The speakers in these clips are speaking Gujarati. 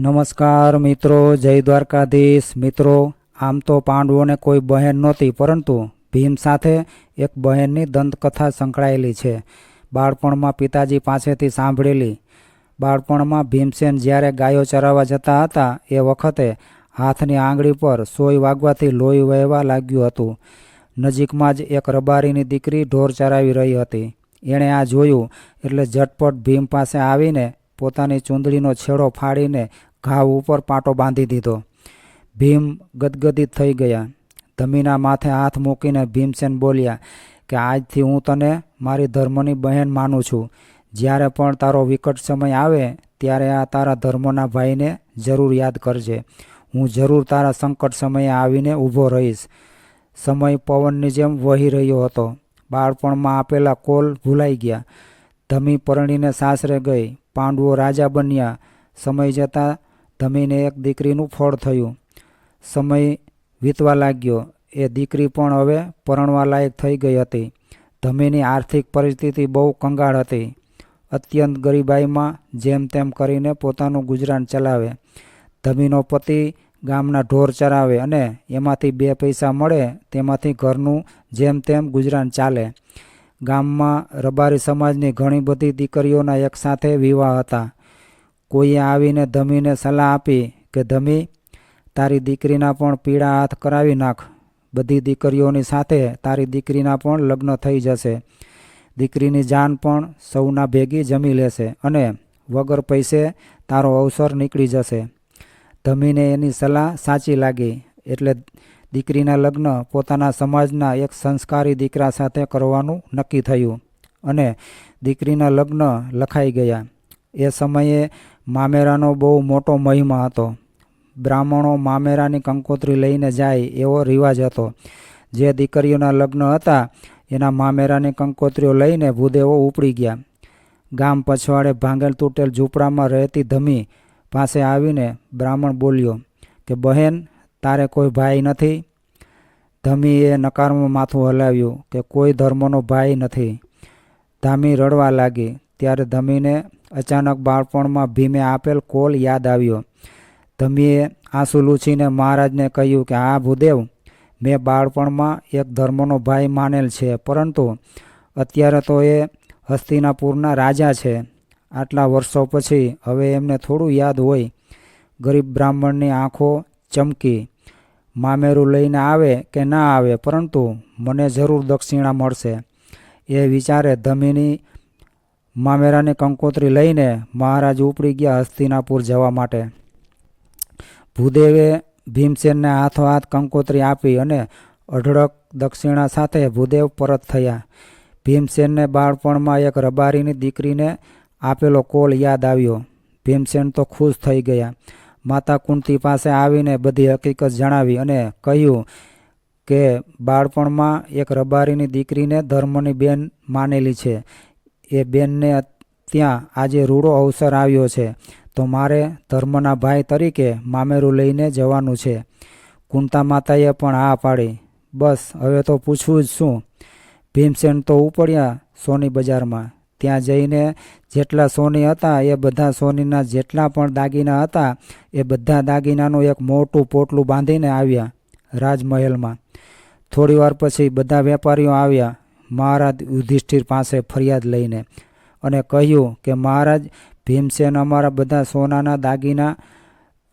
નમસ્કાર મિત્રો, જય દ્વારકાધીશ. મિત્રો, આમ તો પાંડવોને કોઈ બહેન નહોતી, પરંતુ ભીમ સાથે એક બહેનની દંતકથા સંકળાયેલી છે. બાળપણમાં પિતાજી પાસેથી સાંભળેલી. બાળપણમાં ભીમસેન જ્યારે ગાયો ચરાવવા જતા હતા, એ વખતે હાથની આંગળી પર સોય વાગવાથી લોહી વહેવા લાગ્યું હતું. નજીકમાં જ એક રબારીની દીકરી ઢોર ચરાવી રહી હતી. એણે આ જોયું એટલે ઝટપટ ભીમ પાસે આવીને પોતાની ચૂંદડીનો છેડો ફાડીને ઘાવ ઉપર પાટો બાંધી દીધો. ભીમ ગદગદિત થઈ ગયા. ધમીના માથે હાથ મૂકીને ભીમસેન બોલ્યા કે આજથી હું તને મારી ધર્મની બહેન માનું છું. જ્યારે પણ તારો વિકટ સમય આવે ત્યારે આ તારા ધર્મના ભાઈને જરૂર યાદ કરજે. હું જરૂર તારા સંકટ સમયે આવીને ઊભો રહીશ. સમય પવનની જેમ વહી રહ્યો હતો. બાળપણમાં આપેલા કોલ ભૂલાઈ ગયા. ધમી પરણીને સાસરે ગઈ. પાંડવો રાજા બન્યા. સમય જતાં ધમીને એક દીકરીનું ફળ થયું. સમય વીતવા લાગ્યો. એ દીકરી પણ હવે પરણવા લાયક થઈ ગઈ હતી. ધમીની આર્થિક પરિસ્થિતિ બહુ કંગાળ હતી. અત્યંત ગરીબાઈમાં જેમ તેમ કરીને પોતાનું ગુજરાન ચલાવે. ધમીનો પતિ ગામના ઢોર ચરાવે અને એમાંથી બે પૈસા મળે તેમાંથી ઘરનું જેમ તેમ ગુજરાન ચાલે. ગામમાં રબારી સમાજની ઘણી બધી દીકરીઓના એકસાથે વિવાહ હતા. કોઈએ આવીને ધમીને સલાહ આપી કે, ધમી, તારી દીકરીના પણ પીળા હાથ કરાવી નાખ. બધી દીકરીઓની સાથે તારી દીકરીના પણ લગ્ન થઈ જશે. દીકરીની જાન પણ સૌના ભેગી જમી લેશે અને વગર પૈસે તારો અવસર નીકળી જશે. ધમીને એની સલાહ સાચી લાગી. એટલે દીકરીના લગ્ન પોતાના સમાજના એક સંસ્કારી દીકરા સાથે કરવાનું નક્કી થયું અને દીકરીના લગ્ન લખાઈ ગયા. એ સમયે મામેરાનો બહુ મોટો મહિમા હતો. બ્રાહ્મણો મામેરાની કંકોત્રી લઈને જાય એવો રિવાજ હતો. જે દીકરીઓના લગ્ન હતા, એના મામેરાની કંકોત્રીઓ લઈને ભૂદેવો ઉપડી ગયા. ગામ પછવાડે ભાંગેલ તૂટેલ ઝૂંપડામાં રહેતી ધમી પાસે આવીને બ્રાહ્મણ બોલ્યો કે, બહેન, તારે કોઈ ભાઈ નથી? ધમીએ નકારમાં માથું હલાવ્યું કે, કોઈ ધર્મનો ભાઈ નથી. ધામી રડવા લાગી. ત્યારે ધમીને અચાનક બાળપણમાં ભીમે આપેલ કોલ યાદ આવ્યો. ધમીએ આંસુ લૂછીને મહારાજને કહ્યું કે આ ભૂદેવ, મેં બાળપણમાં એક ધર્મનો ભાઈ માનેલ છે, પરંતુ અત્યારે તો એ હસ્તિનાપુરના રાજા છે. આટલા વર્ષો પછી હવે એમને થોડું યાદ હોય. ગરીબ બ્રાહ્મણની આંખો ચમકી, મામેરું લઈને આવે કે ના આવે, પરંતુ મને જરૂર દક્ષિણા મળશે. એ વિચારે ધમીની મામેરાની કંકોત્રી લઈને મહારાજ ઉપડી ગયા હસ્તિનાપુર જવા માટે. ભૂદેવે ભીમસેનને હાથો હાથ કંકોત્રી આપી અને અઢળક દક્ષિણા સાથે ભૂદેવ પરત થયા. ભીમસેનને બાળપણમાં એક રબારીની દીકરીને આપેલો કોલ યાદ આવ્યો. ભીમસેન તો ખુશ થઈ ગયા. માતા કુંતી પાસે આવીને બધી હકીકત જણાવી અને કહ્યું કે બાળપણમાં એક રબારીની દીકરીને ધર્મની બેન માનેલી છે. એ બેનને ત્યાં આજે રૂડો અવસર આવ્યો છે. તો મારે ધર્મના ભાઈ તરીકે મામેરું લઈને જવાનું છે. કુંતા માતાએ પણ હા પાડી. બસ, હવે તો પૂછવું જ શું? ભીમસેન તો ઉપડ્યા સોની બજારમાં. ત્યાં જઈને જેટલા સોની હતા, એ બધા સોનીના જેટલા પણ દાગીના હતા, એ બધા દાગીનાનું એક મોટું પોટલું બાંધીને આવ્યા રાજમહેલમાં. થોડીવાર પછી બધા વેપારીઓ આવ્યા. મહારાજ યુધિષ્ઠિર પાસે ફરિયાદ લઈને અને કહ્યું કે, મહારાજ, ભીમસેન અમારા બધા સોનાના દાગીના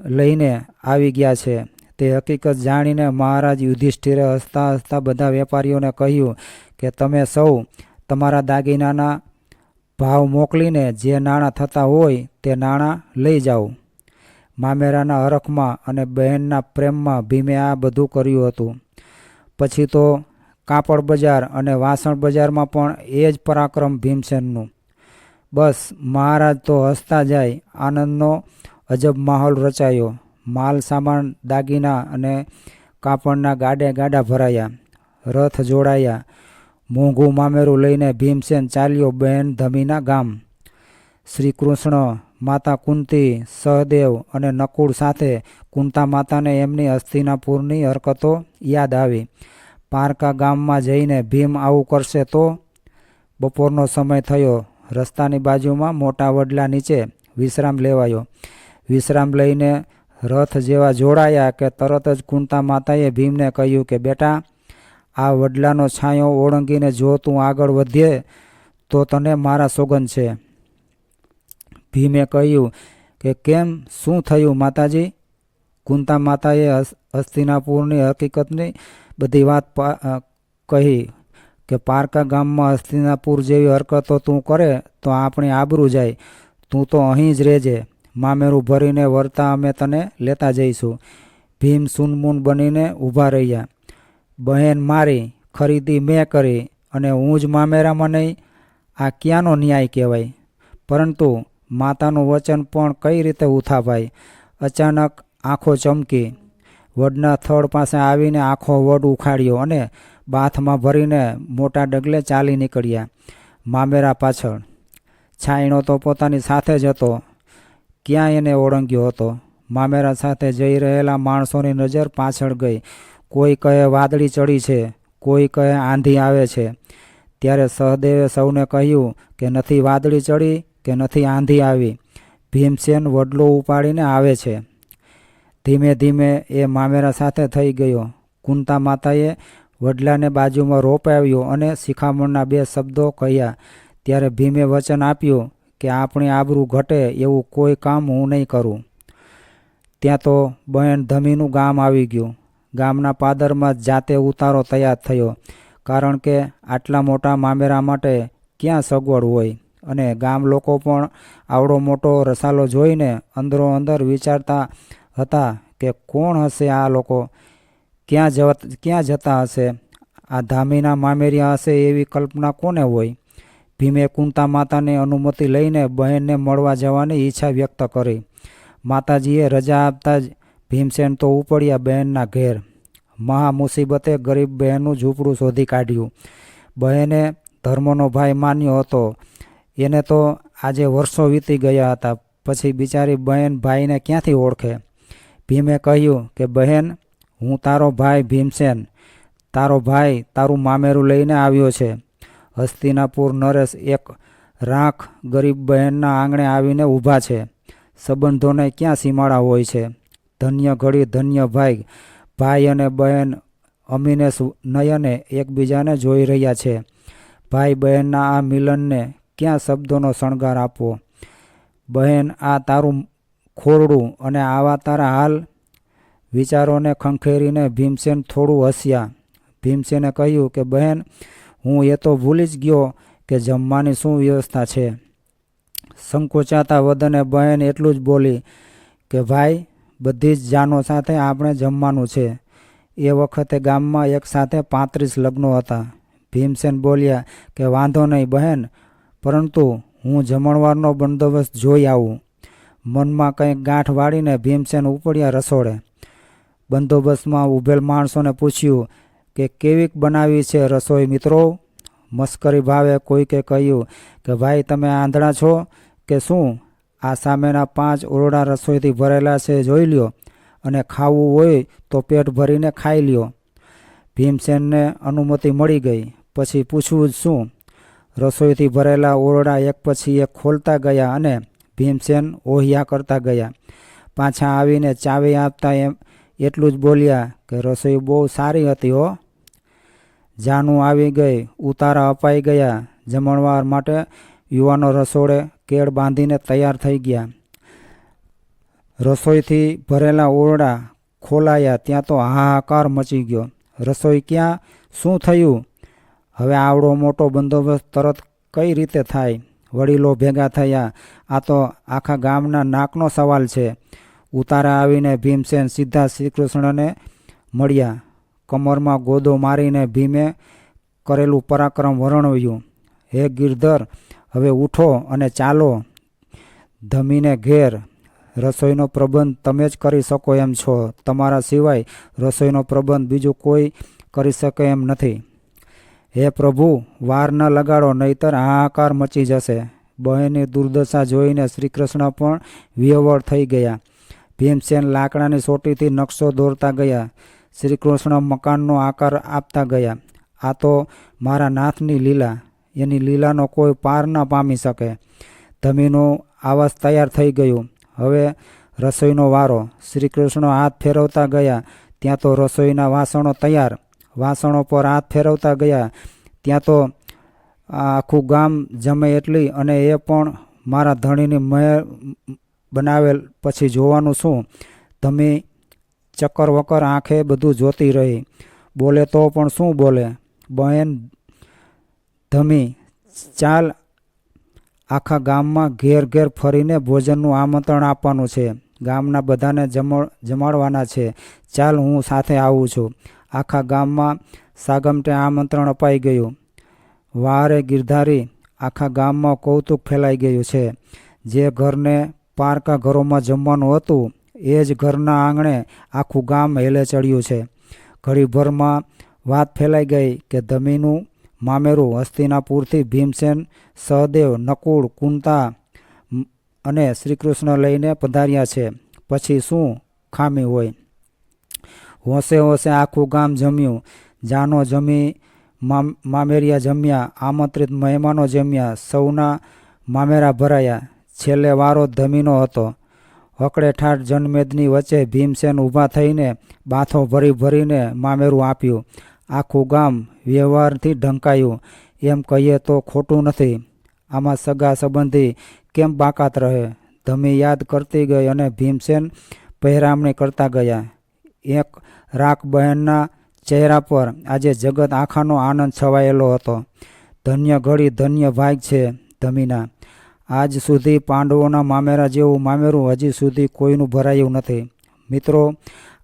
લઈને આવી ગયા છે. તે હકીકત જાણીને મહારાજ યુધિષ્ઠિરે હસતા હસતા બધા વેપારીઓને કહ્યું કે, તમે સૌ તમારા દાગીનાના ભાવ મોકલીને જે નાણાં થતા હોય તે નાણાં લઈ જાઓ. મામેરાના હરખમાં અને બહેનના પ્રેમમાં ભીમે આ બધું કર્યું હતું. પછી તો કાપડ બજાર અને વાસણ બજારમાં પણ એ જ પરાક્રમ ભીમસેનનું. બસ, મહારાજ તો હસતા જાય, આનંદનો અજબ માહોલ રચાયો. માલ સામાન દાગીના અને કાપડના ગાડે ગાડા ભરાયા, રથ જોડાયા. મોંઘું મામેરું લઈને ભીમસેન ચાલ્યો બહેન ધમીના ગામ. શ્રી કૃષ્ણ, માતા કુંતી, સહદેવ અને નકુળ સાથે કુંતા માતાને એમની હસ્તિનાપુરની હરકતો યાદ આવી. પારકા ગામમાં જઈને ભીમ આવું કરશે તો? બપોરનો સમય થયો. રસ્તાની બાજુમાં મોટા વડલા નીચે વિશ્રામ લેવાયો. વિશ્રામ લઈને રથ જેવા જોડાયા કે તરત જ કુંતા માતાએ ભીમને કહ્યું કે, બેટા, આ વડલાનો છાંયો ઓળંગીને જો તું આગળ વધે, તો તને મારા સોગંદ છે. ભીમે કહ્યું કે, કેમ? શું થયું માતાજી? કુંતા માતાએ હસ્તિનાપુરની હકીકતની બધી વાત કહી કે પારકા ગામમાં હસ્તિનાપુર જેવી હરકતો તું કરે તો આપણી આબરૂ જાય. તું તો અહીં જ રહેજે. મામેરું ભરીને વરતા અમે તને લેતા જઈશું. ભીમ સુનમૂન બનીને ઊભા રહ્યા. બહેન મારી, ખરીદી મેં કરી અને હું જ મામેરામાં નહીં. આ ક્યાંનો ન્યાય કહેવાય? પરંતુ માતાનું વચન પણ કઈ રીતે ઉથાભાઈ અચાનક આંખો ચમકી. વડના થડ પાસે આવીને આખો વડ ઉખાડ્યો અને બાથમાં ભરીને મોટા ડગલે ચાલી નીકળ્યા મામેરા પાછળ. છાંયણો તો પોતાની સાથે જ હતો. ક્યાં એને ઓળંગ્યો હતો? મામેરા સાથે જઈ રહેલા માણસોની નજર પાછળ ગઈ. કોઈ કહે વાદળી ચડી છે, કોઈ કહે આંધી આવે છે. ત્યારે સહદેવે સૌને કહ્યું કે નથી વાદળી ચડી, કે નથી આંધી આવી. ભીમસેન વડલો ઉપાડીને આવે છે. ધીમે ધીમે એ મામેરા સાથે થઈ ગયો. કુંતા માતાએ વડલાને બાજુમાં રોપાવ્યો અને શિખામણના બે શબ્દો કહ્યા. ત્યારે ભીમે વચન આપ્યું કે આપણી આબરૂ ઘટે એવું કોઈ કામ હું નહીં કરું. ત્યાં તો બહેન ધમીનું ગામ આવી ગયું. ગામના પાદરમાં જાતે ઉતારો તૈયાર થયો, કારણ કે આટલા મોટા મામેરા માટે ક્યાં સગવડ હોય? અને ગામ લોકો પણ આવડો મોટો રસાલો જોઈને અંદરો અંદર વિચારતા હતા કે કોણ હશે આ લોકો? ક્યાં જવા, ક્યાં જતા હશે? આ ધામીના મામેરિયા હશે એવી કલ્પના કોને હોય? ભીમે કુંતા માતાને અનુમતિ લઈને બહેનને મળવા જવાની ઈચ્છા વ્યક્ત કરી. માતાજીએ રજા આપતા જ ભીમસેન તો ઉપડ્યા બહેનના ઘેર. મહા મુસીબતે ગરીબ બહેનનું ઝૂંપડું શોધી કાઢ્યું. બહેને ધર્મનો ભાઈ માન્યો હતો. એને તો આજે વર્ષો વીતી ગયા હતા. પછી બિચારી બહેન ભાઈને ક્યાંથી ઓળખે? ભીમે કહ્યું કે, બહેન, હું તારો ભાઈ ભીમસેન, તારો ભાઈ તારું મામેરું લઈને આવ્યો છે. હસ્તિનાપુર નરેશ એક રાખ ગરીબ બહેનના આંગણે આવીને ઊભા છે. સંબંધોને ક્યાં સીમાડા હોય છે? ધન્ય ઘડી, ધન્ય ભાઈ ભાઈ અને બહેન અમિનેશ, નયને એકબીજાને જોઈ રહ્યા છે. ભાઈ બહેનના આ મિલનને ક્યાં શબ્દોનો શણગાર આપવો? બહેન, આ તારું ખોરડું અને આવા તારા હાલ વિચારોને ખંખેરીને ભીમસેન થોડું હસ્યા. ભીમસેને કહ્યું કે, બહેન, હું એ તો ભૂલી જ ગયો કે જમવાની શું વ્યવસ્થા છે. સંકોચાતા વદને બહેન એટલું જ બોલી કે, ભાઈ, બધી જ જાનો સાથે આપણે જમવાનું છે. એ વખતે ગામમાં એક સાથે પાંત્રીસ લગ્નો હતા. ભીમસેન બોલ્યા કે, વાંધો નહીં બહેન, પરંતુ હું જમણવારનો બંદોબસ્ત જોઈ આવું. મનમાં કંઈક ગાંઠ વાળીને ભીમસેન ઉપડ્યા રસોડે. બંદોબસ્તમાં ઊભેલ માણસોને પૂછ્યું કે કેવીક બનાવી છે રસોઈ મિત્રો? મસ્કરી ભાવે કોઈકે કહ્યું કે, ભાઈ, તમે આંધળા છો કે શું? આ સામેના પાંચ ઓરડા રસોઈથી ભરેલા છે, જોઈ લ્યો. અને ખાવું હોય તો પેટ ભરીને ખાઈ લ્યો. ભીમસેનને અનુમતિ મળી ગઈ. પછી પૂછવું જ શું? રસોઈથી ભરેલા ઓરડા એક પછી એક ખોલતા ગયા અને ભીમસેન ઓહિયા કરતા ગયા. પાછા આવીને ચાવી આપતા એમ એટલું જ બોલ્યા કે રસોઈ બહુ સારી હતી હો. જાનું આવી ગઈ, ઉતારા અપાઈ ગયા. જમણવાર માટે યુવાનો રસોડે કેળ બાંધીને તૈયાર થઈ ગયા. રસોઈથી ભરેલા ઓરડા ખોલાયા, ત્યાં તો હાહાકાર મચી ગયો. રસોઈ ક્યાં? શું થયું? હવે આવડો મોટો બંદોબસ્ત તરત કઈ રીતે થાય? વડીલો ભેગા થયા. આ તો આખા ગામના નાકનો સવાલ છે. ઉતારા આવીને ભીમસેન સીધા શ્રીકૃષ્ણને મળ્યા. કમરમાં ગોદો મારીને ભીમે કરેલું પરાક્રમ વર્ણવ્યું. હે ગિરધર, હવે ઉઠો અને ચાલો. ધમીને ઘેર. રસોઈનો પ્રબંધ તમે જ કરી શકો એમ છો. તમારા સિવાય રસોઈનો પ્રબંધ બીજું કોઈ કરી શકે એમ નથી. હે પ્રભુ, વાર ન લગાડો, નહીતર હાહાકાર મચી જશે. બહેની દુર્દશા જોઈને શ્રીકૃષ્ણ પણ વિહવળ થઈ ગયા. ભીમસેન લાકડાની સોટીથી નકશો દોરતા ગયા. શ્રીકૃષ્ણ મકાનનો આકાર આપતા ગયા. આ તો મારા નાથની લીલા. એની લીલાનો કોઈ પાર ન પામી શકે. ધમીનું આવાસ તૈયાર થઈ ગયું. હવે રસોઈનો વારો. શ્રીકૃષ્ણ હાથ ફેરવતા ગયા. ત્યાં તો રસોઈના વાસણો તૈયાર. વાસણો પર હાથ ફેરવતા ગયા. ત્યાં તો આખું ગામ જમે એટલી અને એ પણ મારા ધણીની મહેર બનાવેલ. પછી જોવાનું શું? ધમી ચક્કર વક્કર આંખે બધું જોતી રહી. બોલે તો પણ શું બોલે? બહેન, ધમી, ચાલ. આખા ગામમાં ઘેર ઘેર ફરીને ભોજનનું આમંત્રણ આપવાનું છે. ગામના બધાને જમ જમાડવાના છે. ચાલ, હું સાથે આવું છું. આખા ગામમાં સાગમટે આમંત્રણ અપાઈ ગયું. વારે ગિરધારી આખા ગામમાં કૌતુક ફેલાઈ ગયું છે. જે ઘરને પારકા ઘરોમાં જમવાનું હતું, એ જ ઘરના આંગણે આખું ગામ હેલે ચડ્યું છે. ઘડીભરમાં વાત ફેલાઈ ગઈ કે ધમીનું મામેરું, હસ્તિનાપુરથી ભીમસેન, સહદેવ, નકુળ, કુંતા અને શ્રીકૃષ્ણ લઈને પધાર્યા છે. પછી શું ખામી હોય? હોશે હોંશે આખું ગામ જમ્યું. જાનો જમી, મામ, મામેરિયા જમ્યા, આમંત્રિત મહેમાનો જમ્યા, સૌના મામેરા ભરાયા. છેલ્લે વારો ધમીનો હતો. હકડે ઠાઠ જનમેદની વચ્ચે ભીમસેન ઊભા થઈને બાથો ભરી ભરીને મામેરું આપ્યું. આખું ગામ વ્યવહારથી ઢંકાયું. એમ કહીએ તો ખોટું નથી. આમાં સગા સંબંધી કેમ બાકાત રહે? ધમી યાદ કરતી ગઈ અને ભીમસેન પહેરામણી કરતા ગયા. એક રાખ બહેનના ચહેરા પર આજે જગત આખાનો આનંદ છવાયેલો હતો. ધન્ય ઘડી, ધન્ય ભાગ છે ધમીના. આજ સુધી પાંડવોના મામેરા જેવું મામેરું હજી સુધી કોઈનું ભરાયું નથી. મિત્રો,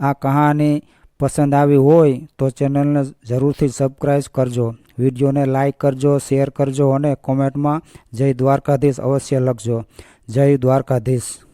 આ કહાની પસંદ આવી હોય તો ચેનલને જરૂરથી સબસ્ક્રાઈબ કરજો. વિડીયોને લાઇક કરજો, શેર કરજો અને કોમેન્ટમાં જય દ્વારકાધીશ અવશ્ય લખજો. જય દ્વારકાધીશ.